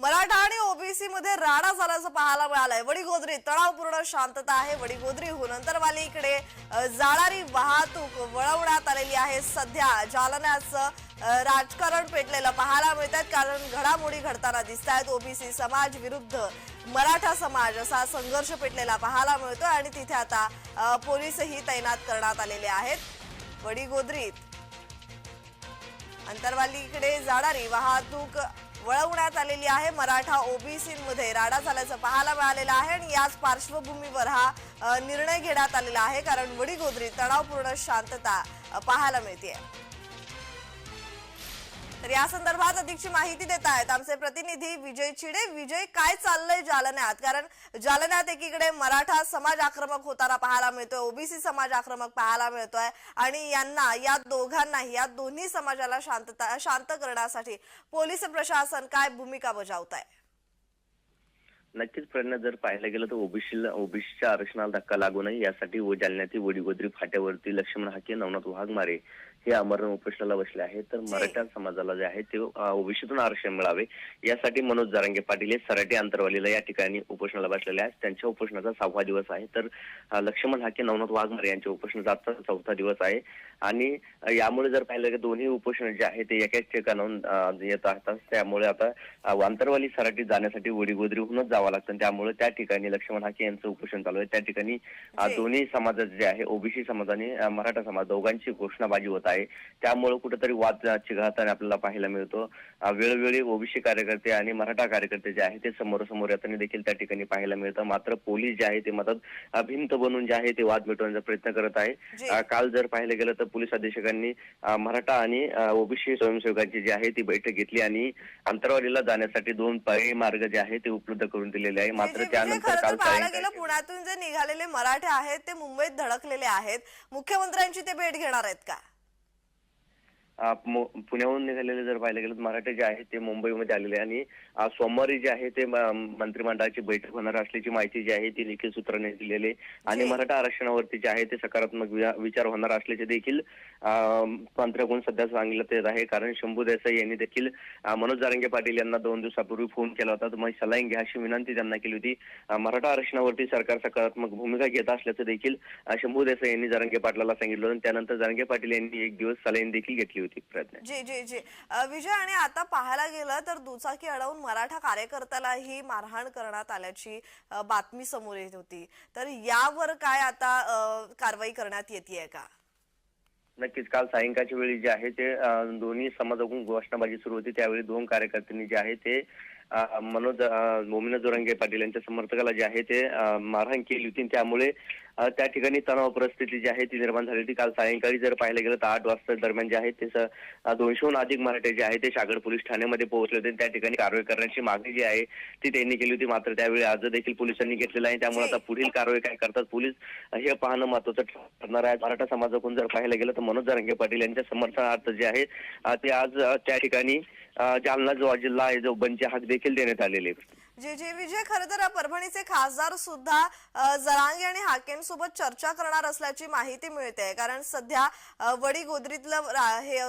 मराठा आणि ओबीसी मध्ये राडा झाल्याचं पाहायला मिळालंय. वडीगोद्री तणावपूर्ण शांतता आहे. वडीगोद्रीहून अंतरवालीकडे इकडे जाणारी वाहतूक वळवण्यात आलेली आहे. सध्या जालन्याचं राजकारण पेटलेलं पाहायला मिळत आहेत कारण घडामोडी घडताना दिसत आहेत ओबीसी समाज विरुद्ध मराठा समाज असा संघर्ष पेटलेला पाहायला मिळतोय. आणि तिथे आता पोलीसही तैनात करण्यात आलेले आहेत. वडीगोद्रीत अंतरवालीकडे जाणारी वाहतूक वळवण्यात आलेली आहे. मराठा ओबीसीमध्ये राडा झाल्याचं पाहायला मिळालेलं आहे आणि याच पार्श्वभूमीवर हा निर्णय घेण्यात आलेला आहे. कारण वडीगोद्री तणावपूर्ण शांतता पाहायला मिळते तर या संदर्भात अधिकची माहिती देत आहेत आमचे प्रतिनिधी विजय चिडे. विजय काय चाललंय जालन्यात? कारण जालन्यात एकीकडे मराठा समाज आक्रमक होताना पाहायला मिळतोय ओबीसी समाज आक्रमक पाहायला मिळतोय आणि यांना या दोघांनाही या दोन्ही समाजाला शांतता शांत करण्यासाठी पोलीस प्रशासन काय भूमिका बजावत आहे नक्कीच प्रेरणा जर पाहायला गेलं तर ओबीसीला ओबीसीच्या आरक्षणाला धक्का लागू नये. यासाठी व जालन्यातील वडीगोद्री फाट्यावरती लक्ष्मण हाके नवनाथ वाघमारे हे आमरण उपोषणाला बसले आहेत. तर मराठा समाजाला जे आहे ते ओबीसीतून आरक्षण मिळावे. यासाठी मनोज जारांगे पाटील हे सराटी अंतरवालीला या ठिकाणी उपोषणाला बसलेले आहेत. त्यांच्या उपोषणाचा सहावा दिवस आहे. तर लक्ष्मण हाके नवनाथ वाघमारे यांच्या उपोषणाचा आजचा चौथा दिवस आहे. आणि यामुळे जर पाहिलं गेलं दोन्ही उपोषण जे आहे ते एकाच ठिकाणाहून येत असतात त्यामुळे आता आंतरवाली सराटीत जाण्यासाठी वडीगोद्रीहूनच जावं लागतं. त्यामुळे त्या ठिकाणी लक्ष्मण हाके यांचं उपोषण चालू आहे. त्या ठिकाणी. दोन्ही समाजाचे जे आहे ओबीसी समाज आणि अ, मराठा समाज दोघांची घोषणाबाजी होत आहे. त्यामुळे कुठेतरी वाद चिघळताना आपल्याला पाहायला मिळतो. वेळोवेळी ओबीसी कार्यकर्ते आणि मराठा कार्यकर्ते जे आहे ते समोरासमोर येताना देखील त्या ठिकाणी पाहायला मिळतं. मात्र पोलीस जे आहे ते मदत भिंत बनून जे आहे ते वाद मिटवण्याचा प्रयत्न करत आहे. काल जर पाहिलं गेलं तर पोलीस अधीक्षकांनी मराठा आणि ओबीसी स्वयंसेवकांची जी आहे ती बैठक घेतली आणि अंतरवालीला जाण्यासाठी दोन पर्यायी मार्ग जे आहे ते उपलब्ध करून दिलेले आहे. मात्र जे- जे त्यानंतर काल पुण्यातून जे निघालेले मराठे आहेत ते मुंबईत धडकलेले आहेत. मुख्यमंत्र्यांची ते भेट घेणार आहेत का? पुण्याहून निघालेले जर पाहिलं गेलं तर मराठे जे आहे ते मुंबईमध्ये आलेले आणि सोमवारी जे आहे ते मंत्रिमंडळाची बैठक होणार असल्याची माहिती जी आहे ती लिखित सूत्राने दिलेली. आणि. मराठा आरक्षणावरती जे आहे ते सकारात्मक विचार होणार असल्याचे देखील मंत्र्याकडून सध्या सांगितलं येत आहे. कारण शंभू देसाई यांनी देखील मनोज जारंगे पाटील यांना दोन दिवसापूर्वी फोन केला होता. तर मग सलाईन घ्या अशी विनंती त्यांना केली होती. मराठा आरक्षणावरती सरकार सकारात्मक भूमिका घेत असल्याचं देखील शंभू देसाई यांनी जारंगे पाटलाला सांगितलं होतं. त्यानंतर जारंगे पाटील यांनी एक दिवस सलाईन देखील घेतली होती प्रयत्न जी जी जी. विजय आणि आता पाहायला गेलं तर दुचाकी अडवून मराठा कार्यकर्त्यालाही मारहाण करण्यात आल्याची बातमी समोर येत होती. तर यावर काय आता कारवाई करण्यात येते का? नक्कीच. काल सायंकाळच्या वेळी जे आहे ते दोन्ही समाजाकडून घोषणाबाजी सुरू होती. त्यावेळी दोन कार्यकर्त्यांनी जे आहे ते मनोज मोमिना जोरंगे पाटील यांच्या समर्थकाला जे आहे ते मारहाण केली होती. त्यामुळे त्या ठिकाणी तणाव परिस्थिती जी आहे ती निर्माण झाली होती. काल सायंकाळी जर पाहिलं गेलं तर आठ वाजता दरम्यान जे आहे ते दोनशेहून अधिक मराठे जे आहे ते सागर पोलीस ठाण्यामध्ये पोहोचले होते. त्या ठिकाणी कारवाई करण्याची मागणी जी आहे ती त्यांनी केली होती. मात्र त्यावेळी अर्ज देखील पोलिसांनी घेतलेला आहे. त्यामुळे आता पुढील कारवाई काय करतात पोलीस हे पाहणं महत्वाचं ठरणार आहे. मराठा समाजाकडून जर पाहायला गेलं तर मनोज जारंगे पाटील यांच्या समर्थनार्थ जे आहे ते आज त्या ठिकाणी जालना जो जिल्हा आहे जो बंदचे हक देखील देण्यात आलेले आहेत. जे जे विजय खरं तर परभणीचे खासदार सुद्धा जरांगे आणि हाकेंसोबत चर्चा करणार असल्याची माहिती मिळते कारण सध्या वडी गोदरीतलं हे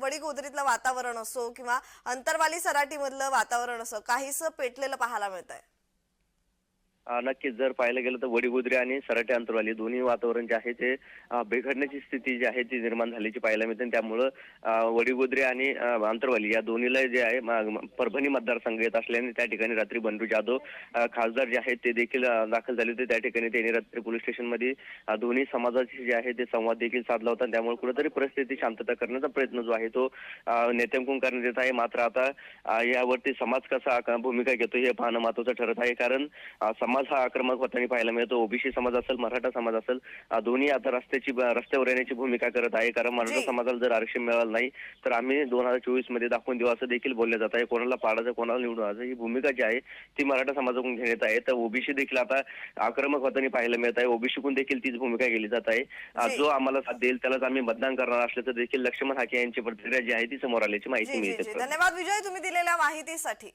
वडी गोदरीतलं वातावरण असो किंवा अंतरवाली सराटीमधलं वातावरण असो काहीस पेटलेलं पाहायला मिळत आहे नक्कीच जर पाहायला गेलं तर वडीगोद्री आणि सराटे अंतरवाली दोन्ही वातावरण जे आहे ते बिघडण्याची स्थिती जी आहे ती निर्माण झाल्याची पाहायला मिळते. त्यामुळं अ, आणि अंतरवाली या दोन्हीला जे आहे परभणी मतदारसंघ येत असल्याने त्या ठिकाणी रात्री बंडू जाधव खासदार जे आहेत ते देखील दाखल झाले होते. त्या ठिकाणी त्यांनी रात्री पोलीस स्टेशनमध्ये दोन्ही समाजाशी जे आहे ते संवाद देखील साधला होता. त्यामुळे कुठेतरी परिस्थिती शांतता करण्याचा प्रयत्न जो आहे तो नेत्यांकडून करण्यात येत आहे. मात्र आता यावरती समाज कसा भूमिका घेतो हे पाहणं महत्वाचं ठरत आहे. कारण समाज समाज हा आक्रमक होताना पाहायला मिळतो. ओबीसी समाज असेल मराठा समाज असेल दोन्ही आता रस्त्याची रस्त्यावर येण्याची भूमिका करत आहे. कारण मराठा. समाजाला जर आरक्षण मिळालं नाही तर आम्ही दोन हजार चोवीसमध्ये दाखवून देऊ. असं देखील बोललं जात आहे. कोणाला पाडायचं कोणाला निवडून ही भूमिका जी आहे ती मराठा समाजाकडून घेण्यात आहे. तर ओबीसी देखील आता आक्रमक होताना पाहायला मिळत आहे. ओबीसी कडून देखील तीच भूमिका केली जात आहे. जी. आम्हाला साथ देईल त्यालाच आम्ही मतदान करणार असल्याचं देखील लक्ष्मण हाके यांची प्रतिक्रिया जी आहे ती समोर आल्याची माहिती मिळते. धन्यवाद विजय तुम्ही दिलेल्या माहितीसाठी.